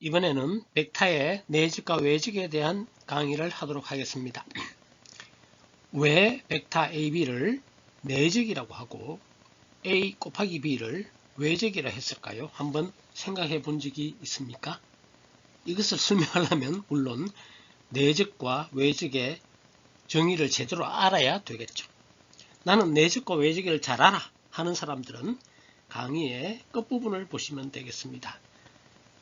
이번에는 벡터의 내직과 외직에 대한 강의를 하도록 하겠습니다. 왜 벡터 AB를 내직이라고 하고 A 곱하기 B를 외직이라 했을까요? 한번 생각해 본 적이 있습니까? 이것을 설명하려면 물론 내직과 외직의 정의를 제대로 알아야 되겠죠. 나는 내직과 외직을 잘 알아 하는 사람들은 강의의 끝부분을 보시면 되겠습니다.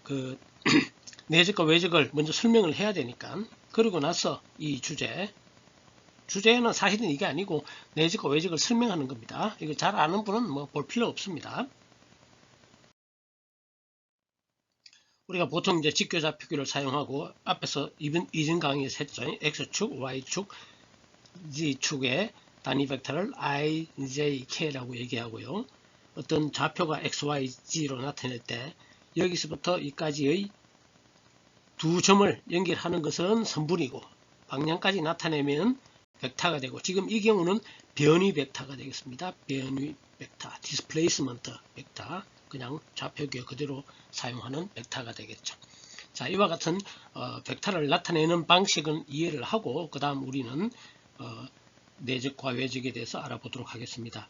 그 내적과 외적을 먼저 설명을 해야 되니까 그러고 나서 이 주제 주제는 사실은 이게 아니고 내적과 외적을 설명하는 겁니다. 이거 잘 아는 분은 뭐 볼 필요 없습니다. 우리가 보통 이제 직교좌 표기를 사용하고 앞에서 이번 이전 강의에서 했죠. x축, y축, z축의 단위 벡터를 i, j, k라고 얘기하고요. 어떤 좌표가 x, y, z로 나타낼 때 여기서부터 여기까지의 두 점을 연결하는 것은 선분이고 방향까지 나타내면 벡터가 되고 지금 이 경우는 변위 벡터가 되겠습니다. 변위 벡터, 디스플레이스먼트 벡터 그냥 좌표기에 그대로 사용하는 벡터가 되겠죠. 자 이와 같은 어, 벡터를 나타내는 방식은 이해를 하고 그 다음 우리는 어, 내적과 외적에 대해서 알아보도록 하겠습니다.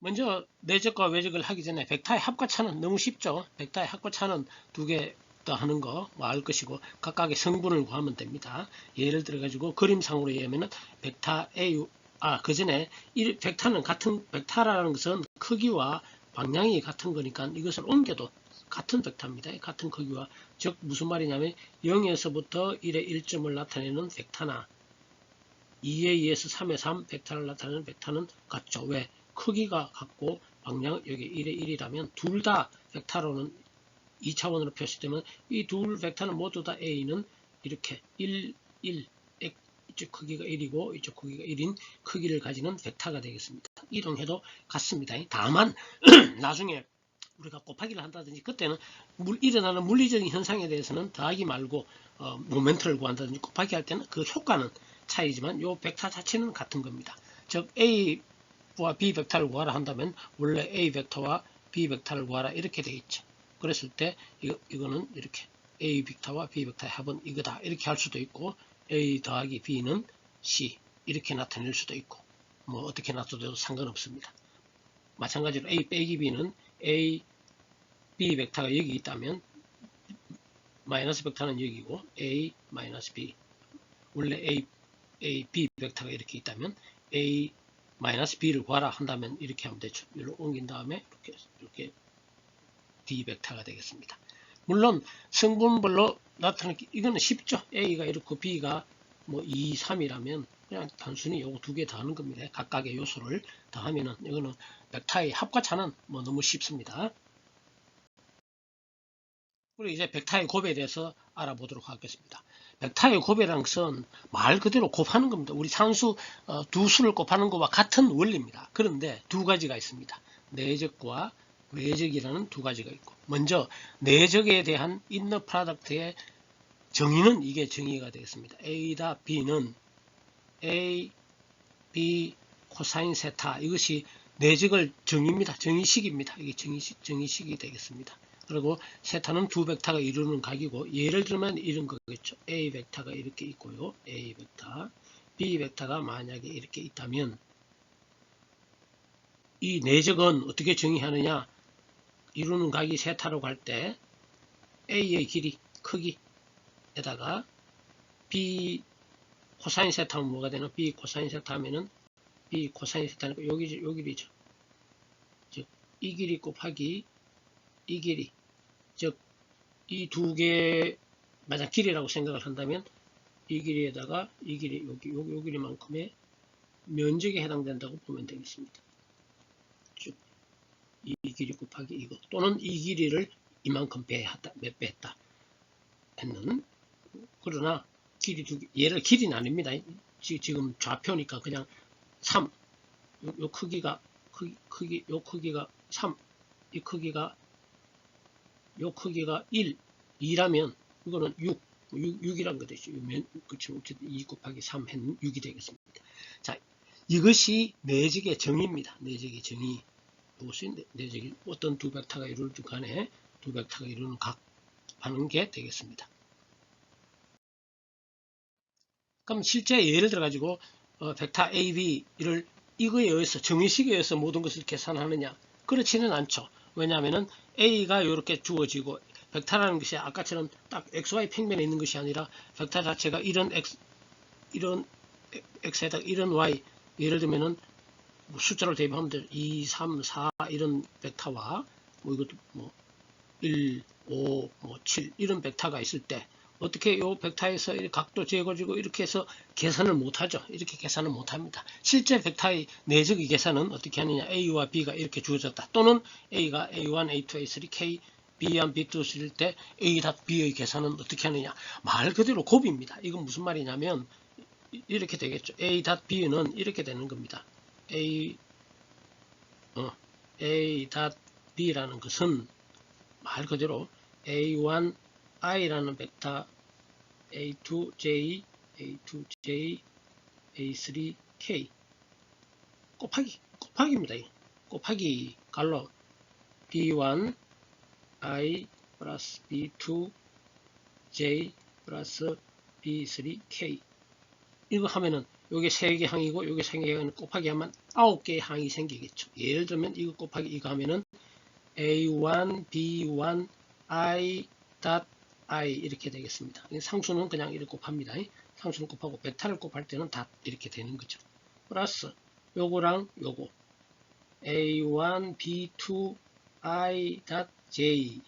먼저 내적과 외적을 하기 전에 벡터의 합과차는 너무 쉽죠. 벡터의 합과차는 두 개 더 하는 거 알 것이고 각각의 성분을 구하면 됩니다. 예를 들어 가지고 그림상으로 얘기하면 벡터 A 아그 전에 이 벡터는 같은 벡터라는 것은 크기와 방향이 같은 거니까 이것을 옮겨도 같은 벡터입니다. 같은 크기와 즉 무슨 말이냐면 0에서부터 1의 1점을 나타내는 벡터나 2에 2에서 3에 3 벡터를 나타내는 벡터는 같죠. 왜? 크기가 같고 방향 여기 1에 1이라면 둘 다 벡터로는 2차원으로 표시되면 이 둘 벡터는 모두 다 A는 이렇게 1, 1, 이쪽 크기가 1이고 이쪽 크기가 1인 크기를 가지는 벡터가 되겠습니다. 이동해도 같습니다. 다만 나중에 우리가 곱하기를 한다든지 그때는 물, 일어나는 물리적인 현상에 대해서는 더하기 말고 어, 모멘트를 구한다든지 곱하기 할 때는 그 효과는 차이지만 이 벡터 자체는 같은 겁니다. 즉 A 와 B 벡터를 구하라 한다면 원래 A 벡터와 B 벡터를 구하라 이렇게 되겠죠. 그랬을 때 이거, 이거는 이렇게 A 벡터와 B 벡터의 합은 이거다 이렇게 할 수도 있고 A 더하기 B는 C 이렇게 나타낼 수도 있고 뭐 어떻게 나타내도 상관없습니다. 마찬가지로 A 빼기 B는 A, B 벡터가 여기 있다면 마이너스 벡터는 여기고 A 마이너스 B 원래 A, A, B 벡터가 이렇게 있다면 A 마이너스 b를 구하라 한다면 이렇게 하면 되죠. 이로 옮긴 다음에 이렇게 이렇게 d 벡터가 되겠습니다. 물론 성분별로 나타내기 이거는 쉽죠. a가 이렇고 b가 뭐 2, 3이라면 그냥 단순히 요거 두개 더하는 겁니다. 각각의 요소를 더하면은 이거는 벡터의 합과차는 뭐 너무 쉽습니다. 그리고 이제 벡터의 곱에 대해서 알아보도록 하겠습니다. 벡터의 곱이라는 것은 말 그대로 곱하는 겁니다. 우리 산수 어, 두 수를 곱하는 것과 같은 원리입니다. 그런데 두 가지가 있습니다. 내적과 외적이라는 두 가지가 있고 먼저 내적에 대한 인너 프로덕트의 정의는 이게 정의가 되겠습니다. A다 B는 A, B 코사인 세타 이것이 내적을 정의입니다. 정의식입니다. 이게 정의식, 정의식이 되겠습니다. 그리고 세타는 두 벡터가 이루는 각이고 예를 들면 이런 거겠죠. A 벡터가 이렇게 있고요. A 벡터, B 벡터가 만약에 이렇게 있다면 이 내적은 어떻게 정의하느냐 이루는 각이 세타로 갈때 A의 길이 크기에다가 B 코사인 세타면 뭐가 되나 B 코사인 세타 하면은 B 코사인 세타니까 여기 여기죠. 즉 이 길이 곱하기 이 길이 즉 이 두개 만약 길이라고 생각을 한다면 이 길이에다가 이 길이 여기 요, 요 길이만큼의 면적에 해당된다고 보면 되겠습니다. 즉 이 길이 곱하기 이거 또는 이 길이를 이만큼 배했다 몇배 했다 했는 그러나 길이 두 개, 얘를 길이는 아닙니다. 지금 좌표니까 그냥 3. 요, 요 크기가 크기, 크기 요 크기가 3. 이 크기가 요 크기가 1, 2라면 이거는 6, 6, 6 이란 거 되죠. 그렇죠. 어쨌든 2 곱하기 3 했는 6이 되겠습니다. 자, 이것이 내적의 정의입니다. 내적의 정의. 무엇이 내적이 어떤 두 벡터가 이룰 줄 간에 두 벡터가 이루는 각 하는 게 되겠습니다. 그럼 실제 예를 들어 가지고 어, 벡터 A, B를 이거에 의해서 정의식에 의해서 모든 것을 계산하느냐 그렇지는 않죠. 왜냐하면은 A가 이렇게 주어지고 벡터라는 것이 아까처럼 딱 XY 평면에 있는 것이 아니라 벡터 자체가 이런 X 이런 X에다가 이런 Y 예를 들면은 뭐 숫자를 대입하면 돼. 2, 3, 4 이런 벡터와 뭐 이것도 뭐 1, 5, 뭐 7 이런 벡터가 있을 때 어떻게 요 벡터에서 이 각도 재가지고 이렇게 해서 계산을 못하죠. 이렇게 계산을 못합니다. 실제 벡터의 내적의 계산은 어떻게 하느냐 A와 B가 이렇게 주어졌다. 또는 A가 A1, A2, A3, K, B1, B2 쓸 때 A 닷 B의 계산은 어떻게 하느냐 말 그대로 곱입니다. 이건 무슨 말이냐면 이렇게 되겠죠. A 닷 B는 이렇게 되는 겁니다. A 어, A 닷 B라는 것은 말 그대로 A1 i라는 벡터 A2j, A2j, A3k 곱하기 곱하기입니다. 곱하기 갈로 B1 i 플러스 B2 j 플러스 B3 k 이거 하면은 요게 3개 항이고 요게 3개 항은 곱하기 하면 9개의 항이 생기겠죠. 예를 들면 이거 곱하기 이거 하면은 A1 B1 i 닷 i 이렇게 되겠습니다. 상수는 그냥 이렇게 곱합니다. 상수는 곱하고 베타를 곱할 때는 다 이렇게 되는 거죠. 플러스 요거랑 요거 a1 b2 i j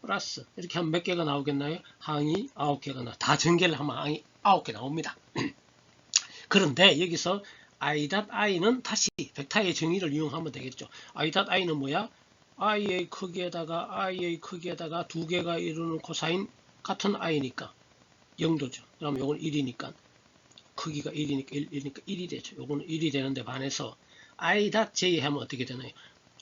플러스 이렇게 하면 몇 개가 나오겠나요? 항이 9개가 나. 다 전개를 하면 항이 9개 나옵니다. 그런데 여기서 i i는 다시 벡터의 정의를 이용하면 되겠죠. i i는 뭐야? I의 크기에다가 i의 크기에다가 두 개가 이루는 코사인 같은 i니까 0도죠. 그럼 요건 1이니까 크기가 1이니까 1, 이니까 1이 되죠. 요거는 1이 되는데 반해서 i.j 하면 어떻게 되나요?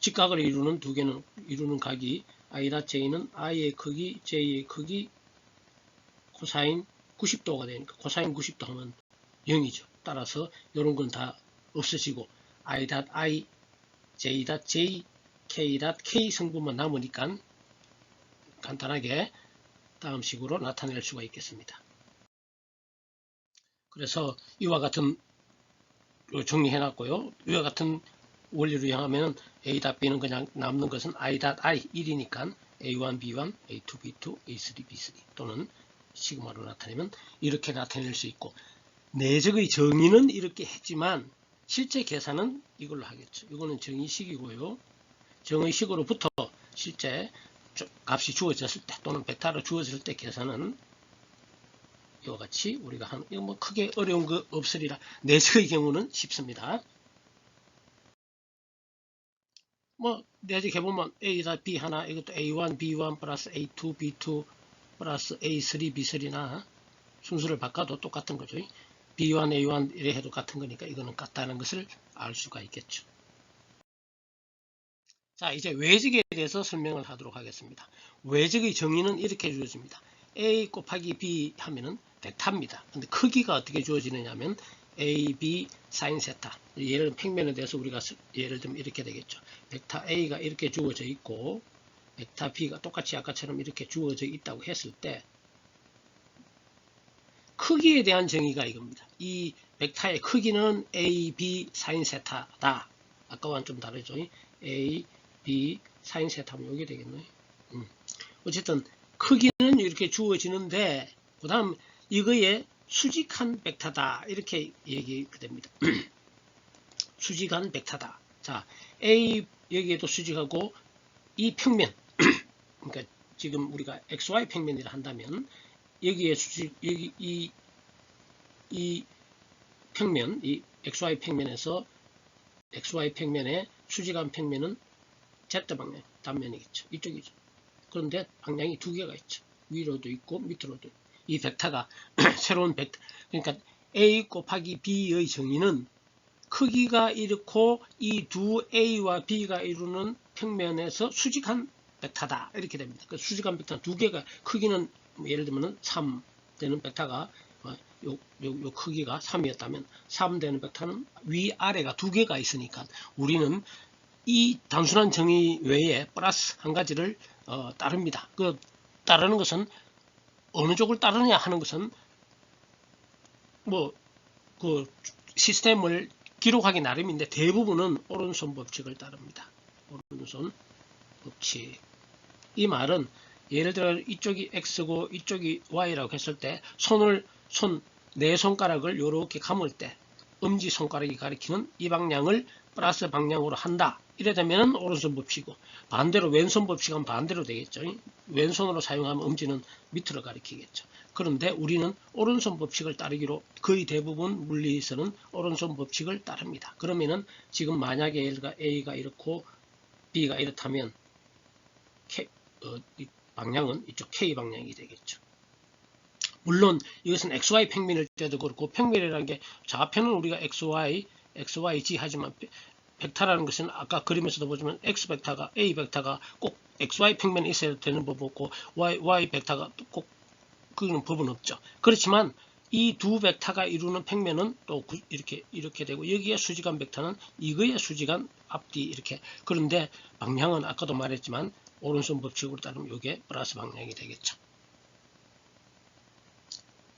직각을 이루는 두 개는 이루는 각이 i.j는 i의 크기, j의 크기 코사인 90도가 되니까 코사인 90도 하면 0이죠. 따라서 이런 건 다 없어지고 i.i, j.j k.k 성분만 남으니까 간단하게 다음 식으로 나타낼 수가 있겠습니다. 그래서 이와 같은 정리해 놨고요. 이와 같은 원리로 이용하면 a.b는 그냥 남는 것은 i.i 1이니까 a1, b1, a2, b2, a3, b3 또는 시그마로 나타내면 이렇게 나타낼 수 있고 내적의 정의는 이렇게 했지만 실제 계산은 이걸로 하겠죠. 이거는 정의식이고요. 정의식으로부터 실제 값이 주어졌을 때 또는 벡터로 주어졌을 때 계산은 이와 같이 우리가 하는 이거 뭐 크게 어려운 거 없으리라 내적의 경우는 쉽습니다. 뭐 내적 해 보면 A다 B 하나 이것도 A1 B1 플러스 A2 B2 플러스 A3 B3나 순서를 바꿔도 똑같은 거죠. B1 A1 이래 해도 같은 거니까 이거는 같다는 것을 알 수가 있겠죠. 자 이제 외적에 대해서 설명을 하도록 하겠습니다. 외적의 정의는 이렇게 주어집니다. A 곱하기 B 하면은 벡터입니다. 근데 크기가 어떻게 주어지느냐 하면 A, B, 사인 세타. 예를 평면에 대해서 우리가 예를 들면 이렇게 되겠죠. 벡터 A가 이렇게 주어져 있고 벡터 B가 똑같이 아까처럼 이렇게 주어져 있다고 했을 때 크기에 대한 정의가 이겁니다. 이 벡터의 크기는 A, B, 사인 세타다. 아까와는 좀 다르죠. A, B, 사인 세타면 이게 되겠네요. 음. 어쨌든 크기는 이렇게 주어지는데 그 다음 이거에 수직한 벡터다 이렇게 얘기가 됩니다. 수직한 벡터다. 자, A 여기에도 수직하고 이 평면 그러니까 지금 우리가 XY 평면이라 한다면 여기에 수직 여기 이, 이 평면 이 XY 평면에서 XY 평면의 수직한 평면은 Z 방향 단면이겠죠. 이쪽이죠. 그런데 방향이 두 개가 있죠. 위로도 있고 밑으로도. 이 벡터가 새로운 벡터 그러니까 A 곱하기 B의 정의는 크기가 이렇고 이 두 A와 B가 이루는 평면에서 수직한 벡터다 이렇게 됩니다. 그 수직한 벡터 두 개가 크기는 예를 들면 3 되는 벡터가 어, 요, 요, 요 크기가 3이었다면 3 되는 벡터는 위아래가 두 개가 있으니까 우리는 이 단순한 정의 외에 플러스 한 가지를 어, 따릅니다. 그 따르는 것은 어느 쪽을 따르느냐 하는 것은 뭐 그 시스템을 기록하기 나름인데 대부분은 오른손 법칙을 따릅니다. 오른손 법칙. 이 말은 예를 들어 이쪽이 x고 이쪽이 y라고 했을 때 손을 손 네 손가락을 이렇게 감을 때 엄지 손가락이 가리키는 이 방향을 플러스 방향으로 한다. 이래 되면 오른손 법칙이고 반대로 왼손 법칙은 반대로 되겠죠. 왼손으로 사용하면 엄지는 밑으로 가리키겠죠. 그런데 우리는 오른손 법칙을 따르기로 거의 대부분 물리에서는 오른손 법칙을 따릅니다. 그러면은 지금 만약에 A가, A가 이렇고 B가 이렇다면 K, 어, 이 방향은 이쪽 K 방향이 되겠죠. 물론 이것은 XY 평면일 때도 그렇고 평면이라는 게 좌편은 우리가 XY, XYG 하지만 벡터라는 것은 아까 그림에서도 보지만 X 벡터가 A 벡터가 꼭 XY 평면에 있어야 되는 법 없고 Y, Y 벡터가 꼭 그는 법은 없죠. 그렇지만 이 두 벡터가 이루는 평면은 또 이렇게 이렇게 되고 여기에 수직한 벡터는 이거의 수직한 앞뒤 이렇게 그런데 방향은 아까도 말했지만 오른손 법칙으로 따르면 이게 플러스 방향이 되겠죠.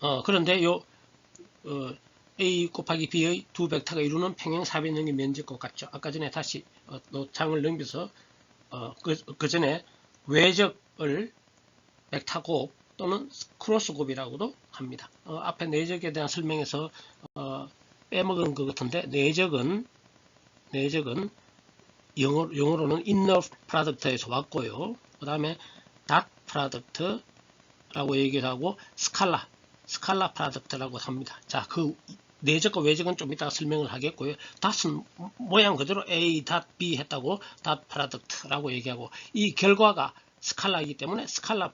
어, 그런데 요 어, A 곱하기 B의 두 벡터가 이루는 평행 사변형의 면적과 같죠. 아까 전에 다시 어, 장을 넘겨서 어, 그, 그 전에 외적을 벡터곱 또는 크로스곱이라고도 합니다. 어, 앞에 내적에 대한 설명에서 어, 빼먹은 것 같은데 내적은 내적은 영어, 영어로는 inner product에 서 왔고요. 그 다음에 dot product라고 얘기를 하고 스칼라 스칼라 프로덕트라고 합니다. 자, 그 내적과 외적은 좀 이따가 설명을 하겠고요. 닷은 모양 그대로 A, 닷, B 했다고 닷 프로덕트라고 얘기하고 이 결과가 스칼라이기 때문에 스칼라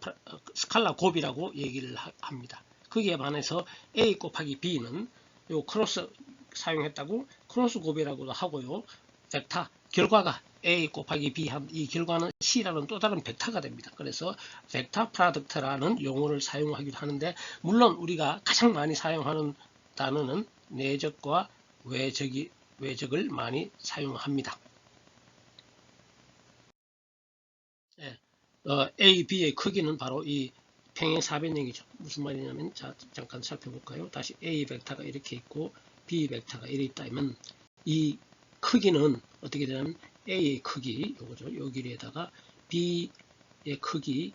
스칼라 곱이라고 얘기를 합니다. 거기에 반해서 A 곱하기 B는 요 크로스 사용했다고 크로스 곱이라고도 하고요. 벡터 결과가 A 곱하기 B 한 이 결과는 C라는 또 다른 벡터가 됩니다. 그래서 벡터 프로덕트라는 용어를 사용하기도 하는데 물론 우리가 가장 많이 사용하는 단어는 내적과 외적이 외적을 많이 사용합니다. 네, 어, A, B의 크기는 바로 이 평행 사변형이죠. 무슨 말이냐면 자, 잠깐 살펴볼까요? 다시 A 벡터가 이렇게 있고 B 벡터가 이렇게 있다면 이 크기는 어떻게 되냐면 A의 크기 요거죠. 요 길이에다가 B의 크기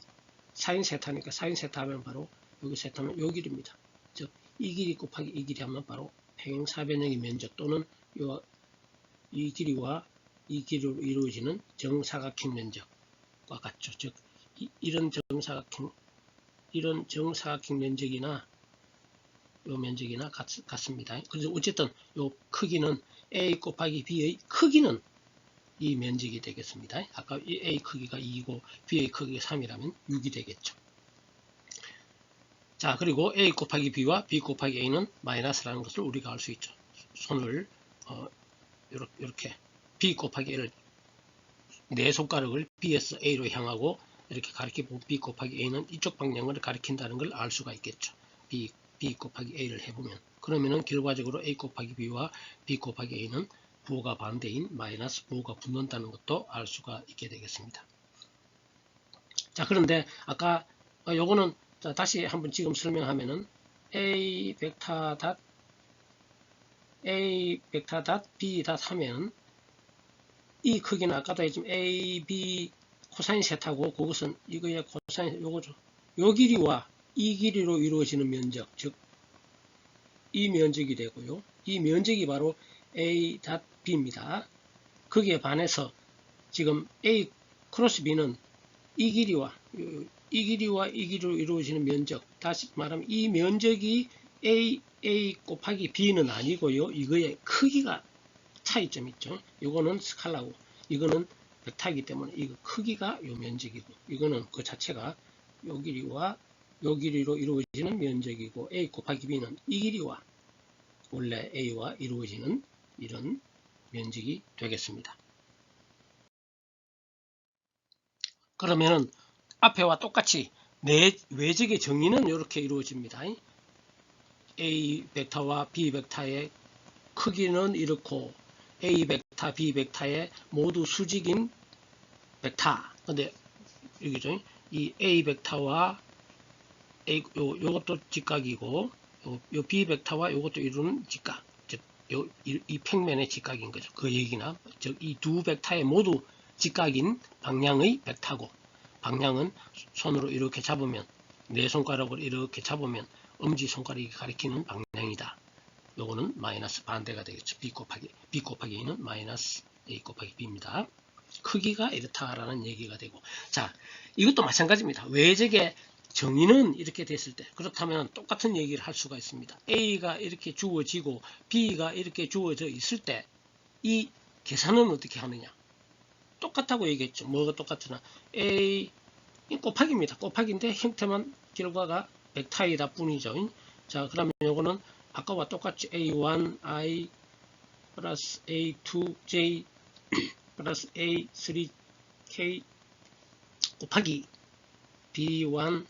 사인 세타니까 사인 세타 하면 바로 여기 세타면 요 길입니다. 즉 이 길이 곱하기 이 길이 하면 바로 평 행 사변형의 면적 또는 요이 길이와 이 길이로 이루어지는 정사각형 면적과 같죠. 즉 이, 런 정사각형 이런 정사각형 면적이나 요 면적이나 같, 습니다 그래서 어쨌든 요 크기는 A 곱하기 B의 크기는 이 면적이 되겠습니다. 아까 A 크기가 2이고 B의 크기가 3이라면 6이 되겠죠. 자 그리고 A 곱하기 B와 B 곱하기 A는 마이너스라는 것을 우리가 알 수 있죠. 손을 어, 이렇게 B 곱하기 A를 네 손가락을 B에서 A로 향하고 이렇게 가리키고 B 곱하기 A는 이쪽 방향을 가리킨다는 걸 알 수가 있겠죠. B, B 곱하기 A를 해보면 그러면은 결과적으로 A 곱하기 B와 B 곱하기 A는 부호가 반대인 마이너스 부호가 붙는다는 것도 알 수가 있게 되겠습니다. 자 그런데 아까 어, 요거는 자, 다시 한번 지금 설명하면은 A 벡터 닷 A 벡터 닷 B 닷 하면 이 크기는 아까도 했지만 A, B 코사인 세타고 그것은 이거의 코사인 요거죠. 요 길이와 이 길이로 이루어지는 면적 즉 이 면적이 되고요. 이 면적이 바로 A 닷 B입니다. 거기에 반해서 지금 A 크로스 B는 이 길이와 이 길이와 이 길이로 이루어지는 면적 다시 말하면 이 면적이 A, A 곱하기 B는 아니고요. 이거의 크기가 차이점 있죠. 이거는 스칼라고 이거는 벡터이기 때문에 이거 크기가 요 면적이고 이거는 그 자체가 요 길이와 요 길이로 이루어지는 면적이고 A 곱하기 B는 이 길이와 원래 A와 이루어지는 이런 면적이 되겠습니다. 그러면은 앞에와 똑같이 내 외적의 정의는 이렇게 이루어집니다. A 벡터와 B 벡터의 크기는 이렇고 A 벡터, B 벡터의 모두 수직인 벡터. 근데 여기죠. 이 A 벡터와 A, 요, 요것도 직각이고 요, 요 B 벡터와 요것도 이루는 직각. 즉, 요, 이, 이 평면의 직각인 거죠. 그 얘기나 즉 이 두 벡터의 모두 직각인 방향의 벡터고 방향은 손으로 이렇게 잡으면 네 손가락으로 이렇게 잡으면 엄지 손가락이 가리키는 방향이다. 요거는 마이너스 반대가 되겠죠. B 곱하기 B 곱하기 A는 마이너스 A 곱하기 B입니다. 크기가 이렇다라는 얘기가 되고 자 이것도 마찬가지입니다. 외적의 정의는 이렇게 됐을 때 그렇다면 똑같은 얘기를 할 수가 있습니다. A가 이렇게 주어지고 B가 이렇게 주어져 있을 때 이 계산은 어떻게 하느냐 똑같다고 얘기했죠. 뭐가 똑같으나 A 이 곱하기입니다. 곱하기인데 형태만 결과가 벡터이다 뿐이죠. 자 그러면 요거는 아까와 똑같이 A1I 플러스 A2J 플러스 A3K 곱하기 B1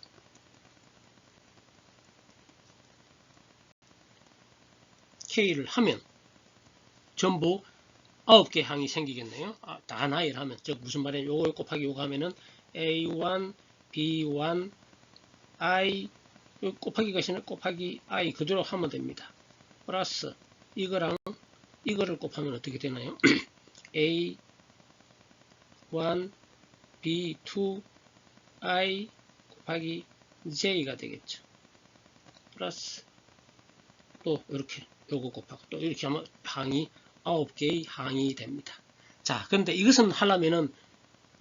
K를 하면 전부 9개 항이 생기겠네요. 아, 다 나열 하면 즉 무슨 말이에요? 요거 곱하기 요거 하면은 A1, B1, I 요 곱하기 것이는 곱하기 I 그대로 하면 됩니다. 플러스 이거랑 이거를 곱하면 어떻게 되나요? A 1 B 2 I 곱하기 J가 되겠죠. 플러스 또 이렇게 요거 곱하고 또 이렇게 하면 항이 9개의 항이 됩니다. 자, 그런데 이것은 하려면은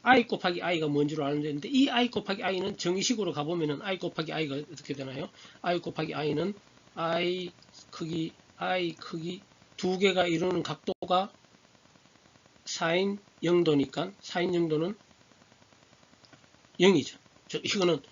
i 곱하기 i가 뭔 줄 아는데 이 i 곱하기 i는 정의식으로 가보면은 i 곱하기 i가 어떻게 되나요? i 곱하기 i는 i 크기 i 크기 두 개가 이루는 각도가 4인 0도니까 4인 0도는 0이죠. 저 이거는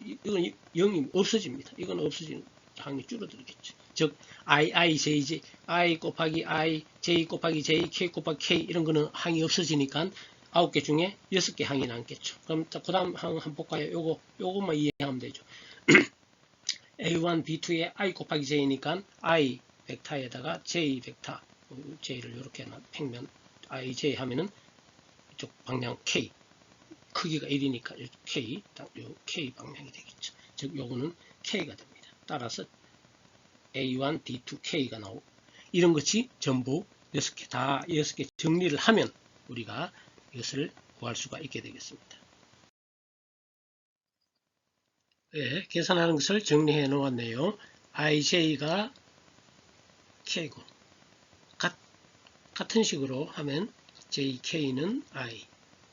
이건 0이 없어집니다. 이건 없어지는 항이 줄어들겠죠. 즉 i i j j i 곱하기 i j 곱하기 j k 곱하기 k 이런 거는 항이 없어지니까 9개 중에 6개 항이 남겠죠. 그럼 그 다음 항 한번 볼까요? 요거, 요것만 이해하면 되죠. A1, B2에 I 곱하기 J니까 I 벡터에다가 J 벡터, J를 이렇게 평면 IJ 하면은 이쪽 방향 K, 크기가 1이니까 K, 요 K 방향이 되겠죠. 즉, 요거는 K가 됩니다. 따라서 A1, B2, K가 나오고, 이런 것이 전부 6개, 다 6개 정리를 하면 우리가 이것을 구할 수가 있게 되겠습니다. 네, 계산하는 것을 정리해 놓았네요. ij가 k고 같, 같은 식으로 하면 jk는 i,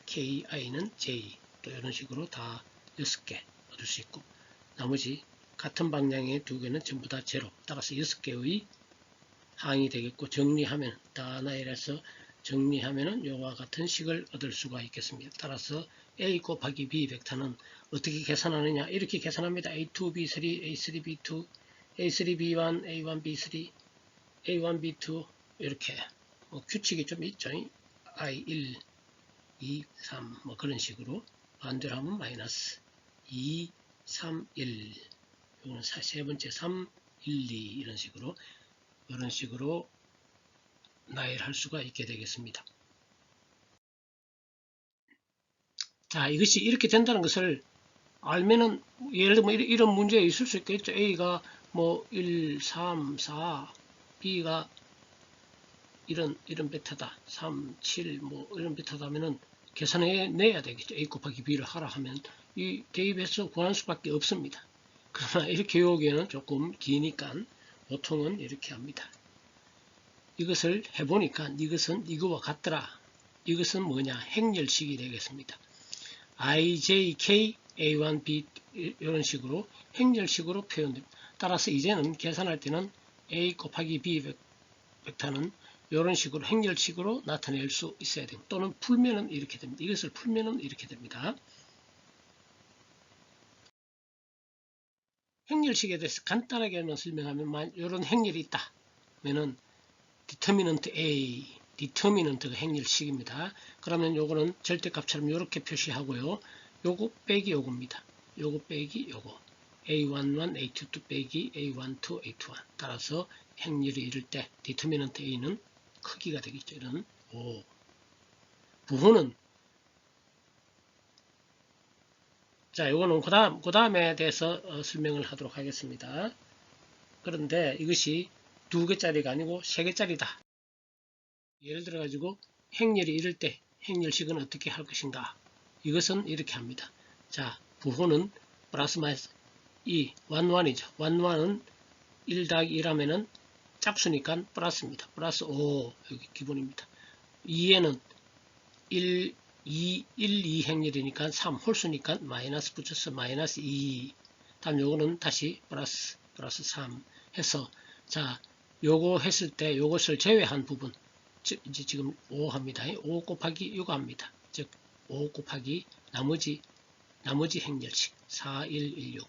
ki는 j 또 이런 식으로 다 6개 얻을 수 있고 나머지 같은 방향의 두 개는 전부 다 제로 따라서 6개의 항이 되겠고 정리하면 다 나열해서 정리하면은 이와 같은 식을 얻을 수가 있겠습니다. 따라서 a 곱하기 b 벡터는 어떻게 계산하느냐 이렇게 계산합니다. a2, b3, a3, b2, a3, b1, a1, b3, a1, b2 이렇게 뭐 규칙이 좀 있죠. i1, 2, 3 뭐 그런 식으로 반대로 하면 마이너스 2, 3, 1 이거는 세 번째 3, 1, 2 이런 식으로 이런 식으로 나열할 수가 있게 되겠습니다. 자, 이것이 이렇게 된다는 것을 알면은 예를 들면 이런 문제가 있을 수 있겠죠. A가 뭐 1, 3, 4, B가 이런 이런 베타다. 3, 7, 뭐 이런 베타다 하면은 계산해 내야 되겠죠. A 곱하기 B를 하라 하면 이 대입해서 구할 수밖에 없습니다. 그러나 이렇게 교육에는 조금 기니까 보통은 이렇게 합니다. 이것을 해보니까 이것은 이거와 같더라. 이것은 뭐냐? 행렬식이 되겠습니다. i, j, k, a1, b 이런 식으로 행렬식으로 표현됩니다. 따라서 이제는 계산할 때는 a 곱하기 b 벡터는 이런 식으로 행렬식으로 나타낼 수 있어야 됩니다. 또는 풀면은 이렇게 됩니다. 이것을 풀면은 이렇게 됩니다. 행렬식에 대해서 간단하게만 설명하면 이런 행렬이 있다. 그러면은 determinant A, determinant가 행렬식입니다. 그러면 요거는 절대값처럼 이렇게 표시하고요. 요거 빼기 요겁니다. 요거 빼기 요거. A11, A22 빼기 A12, A21 따라서 행렬이 이럴 때 determinant A는 크기가 되겠죠. 이런 5. 부호는 자, 이거는 그 다음, 그 다음에 대해서 어, 설명을 하도록 하겠습니다. 그런데 이것이 두 개짜리가 아니고 세 개짜리다. 예를 들어 가지고 행렬이 이럴 때 행렬식은 어떻게 할 것인가? 이것은 이렇게 합니다. 자, 부호는 플러스 마이너스 2, 1, 1이죠. 1, 1은 1 더하기 1하면은 짝수니까 플러스입니다. 플러스 5, 여기 기본입니다. 2에는 1, 2, 1, 2 행렬이니까 3, 홀수니까 마이너스 붙여서 마이너스 2. 다음 요거는 다시 플러스, 플러스 3 해서 자, 요거 했을 때 요것을 제외한 부분 즉 이제 지금 5 합니다. 5 곱하기 6 합니다. 즉 5 곱하기 나머지 나머지 행렬식 4, 1, 1, 6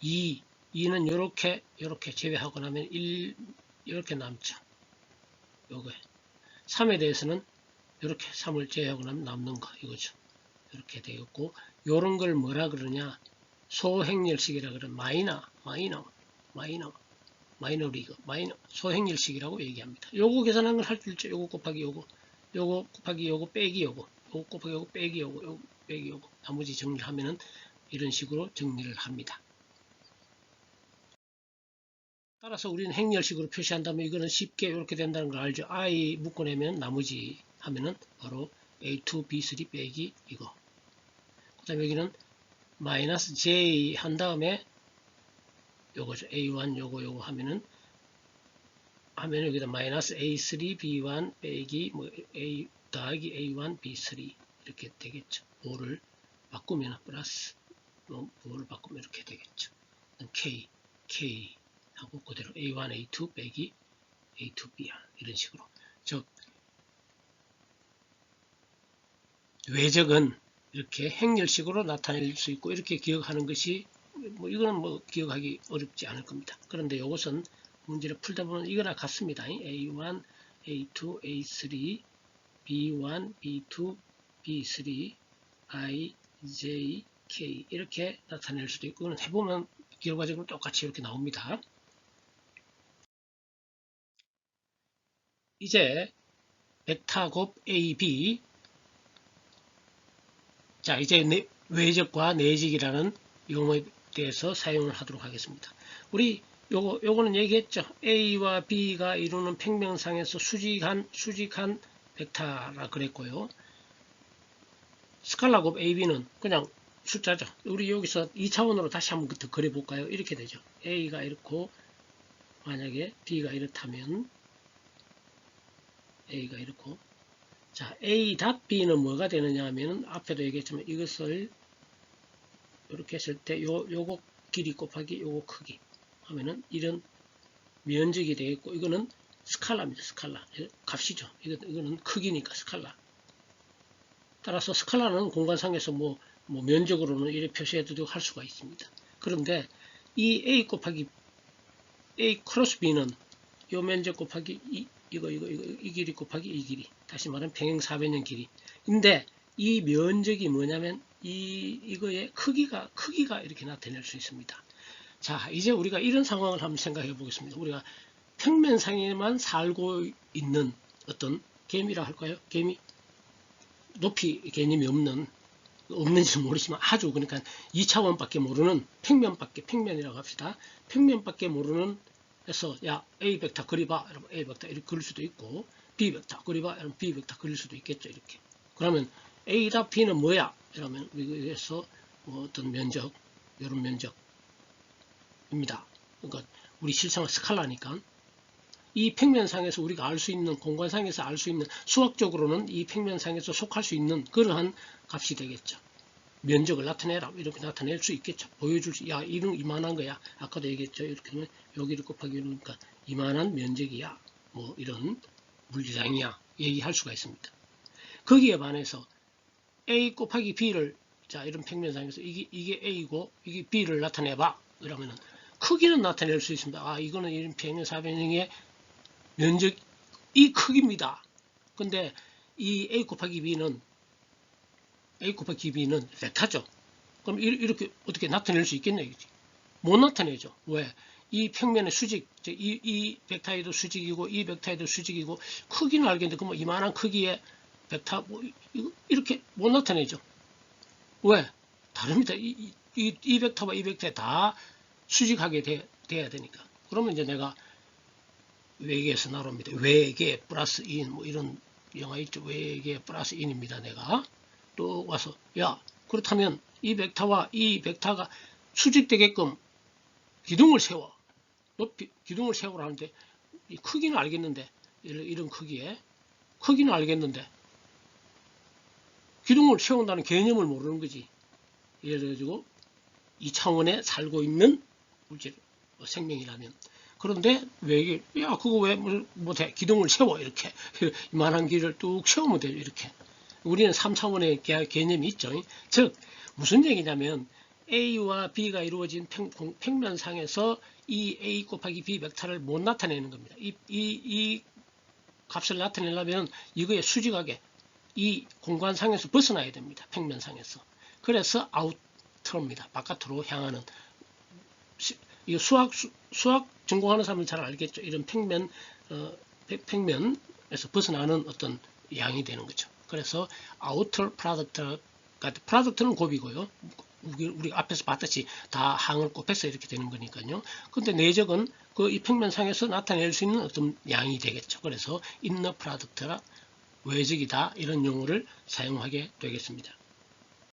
2, 2는 요렇게 요렇게 제외하고 나면 1 이렇게 남죠. 요거에 3에 대해서는 이렇게 3을 제외하고 나면 남는 거 이거죠. 이렇게 되겠고 요런 걸 뭐라 그러냐 소행렬식이라 그러면 마이너 마이너 마이너 마이너 리그 마이너 소행렬식이라고 얘기합니다. 요거 계산한 걸 할 줄 있죠. 요거 곱하기 요거 요거 곱하기 요거 빼기 요거 요거 곱하기 요거 빼기 요거 요거 빼기 요거 나머지 정리를 하면은 이런 식으로 정리를 합니다. 따라서 우리는 행렬식으로 표시한다면 이거는 쉽게 이렇게 된다는 걸 알죠. i 묶어내면 나머지 하면은 바로 a2, b3 빼기 이거. 그 다음에 여기는 마이너스 j 한 다음에 요거죠. a1 요거 요거 하면은 하면 여기다 마이너스 a3 b1 빼기 뭐 a 더하기 a1 b3 이렇게 되겠죠. 5를 바꾸면 플러스 5를 바꾸면 이렇게 되겠죠. k k 하고 그대로 a1 a2 빼기 a2 b1 이런 식으로 즉 외적은 이렇게 행렬식으로 나타낼 수 있고 이렇게 기억하는 것이 뭐 이거는 뭐 기억하기 어렵지 않을 겁니다. 그런데 이것은 문제를 풀다 보면 이거나 같습니다. A1, A2, A3, B1, B2, B3, I, J, K 이렇게 나타낼 수도 있고 이건 해보면 결과적으로 똑같이 이렇게 나옵니다. 이제 벡터 곱 A, B 자 이제 내, 외적과 내적이라는 용어에 대해서 사용을 하도록 하겠습니다. 우리 요거 요거는 얘기했죠. A와 B가 이루는 평면상에서 수직한 수직한 벡터라 그랬고요. 스칼라 곱 AB는 그냥 숫자죠. 우리 여기서 2차원으로 다시 한번 더 그려 볼까요? 이렇게 되죠. A가 이렇고 만약에 B가 이렇다면 A가 이렇고 자, A 닷 B는 뭐가 되느냐 하면은 앞에도 얘기했지만 이것을 이렇게 했을 때 요, 요거 길이 곱하기 요거 크기 하면은 이런 면적이 되겠고 이거는 스칼라입니다. 스칼라. 값이죠. 이거, 이거는 크기니까 스칼라. 따라서 스칼라는 공간상에서 뭐, 뭐 면적으로는 이렇게 표시해도 할 수가 있습니다. 그런데 이 A 곱하기 A 크로스 B는 요 면적 곱하기 이, 이거 이거 이거 이 길이 곱하기 이 길이. 다시 말하면 평행 사변형 길이. 근데 이 면적이 뭐냐면 이 이거의 크기가 크기가 이렇게 나타낼 수 있습니다. 자 이제 우리가 이런 상황을 한번 생각해 보겠습니다. 우리가 평면상에만 살고 있는 어떤 개미라 할까요? 개미? 높이 개념이 없는 없는지는 모르지만 아주 그러니까 2차원밖에 모르는 평면밖에 평면이라고 합시다. 평면밖에 모르는 해서 야 A 벡터 그리봐. 여러분 A 벡터 이렇게 그릴 수도 있고 B 벡터 그리봐. 여러분 B 벡터 그릴 수도 있겠죠 이렇게. 그러면 A다 B는 뭐야? 이러면 여기에서 뭐 어떤 면적 이런 면적입니다. 그러니까 우리 실상은 스칼라니까. 이 평면상에서 우리가 알 수 있는 공간상에서 알 수 있는 수학적으로는 이 평면상에서 속할 수 있는 그러한 값이 되겠죠 면적을 나타내라. 이렇게 나타낼 수 있겠죠. 보여줄 수, 야 이런 이만한 거야. 아까도 얘기했죠. 이렇게 하면 여기를 곱하기 이러니까 이만한 면적이야. 뭐 이런 물리량이야. 얘기할 수가 있습니다. 거기에 반해서 a 곱하기 b를 자 이런 평면상에서 이게, 이게 a고 이게 b를 나타내봐. 그러면은 크기는 나타낼 수 있습니다. 아 이거는 이런 평면 사변형의 면적 이 크기입니다. 근데 이 a 곱하기 b는 A 곱하기 B는 벡터죠. 그럼 이렇게 어떻게 나타낼 수 있겠냐 이거지. 못 나타내죠. 왜? 이 평면의 수직, 즉 이, 이 벡타이도 수직이고 이 벡타이도 수직이고 크기는 알겠는데 그뭐 이만한 크기의 벡타 뭐 이렇게 못 나타내죠. 왜? 다릅니다. 이, 이, 이, 이 벡터와 이 벡터에 다 수직하게 돼, 돼야 되니까. 그러면 이제 내가 외계에서 나옵니다. 외계 플러스 인, 뭐 이런 영화 있죠. 외계 플러스 인입니다. 내가 또 와서 야 그렇다면 이 벡터와 이 벡터가 수직되게끔 기둥을 세워. 높이 기둥을 세우라 하는데 이 크기는 알겠는데 이런, 이런 크기에. 크기는 알겠는데 기둥을 세운다는 개념을 모르는 거지. 예를 들어가지고 이 차원에 살고 있는 물질 뭐 생명이라면. 그런데 왜 이게 야 그거 왜 못해? 기둥을 세워 이렇게. 이만한 길을 뚝 세우면 돼요 이렇게 우리는 3차원의 개- 개념이 있죠. 즉 무슨 얘기냐면 A와 B가 이루어진 평, 공- 평면상에서 이 A 곱하기 B 벡터를 못 나타내는 겁니다. 이, 이, 이 값을 나타내려면 이거에 수직하게 이 공간상에서 벗어나야 됩니다. 평면상에서. 그래서 아우터입니다. 바깥으로 향하는. 시- 이거 수학 수, 수학 전공하는 사람은 잘 알겠죠. 이런 평면 어, 평- 평면에서 벗어나는 어떤 양이 되는 거죠. 그래서 outer product가 product는 곱이고요. 우리, 앞에서 봤듯이 다 항을 곱해서 이렇게 되는 거니까요. 근데 내적은 그 이 평면상에서 나타낼 수 있는 어떤 양이 되겠죠. 그래서 inner product라 외적이다 이런 용어를 사용하게 되겠습니다.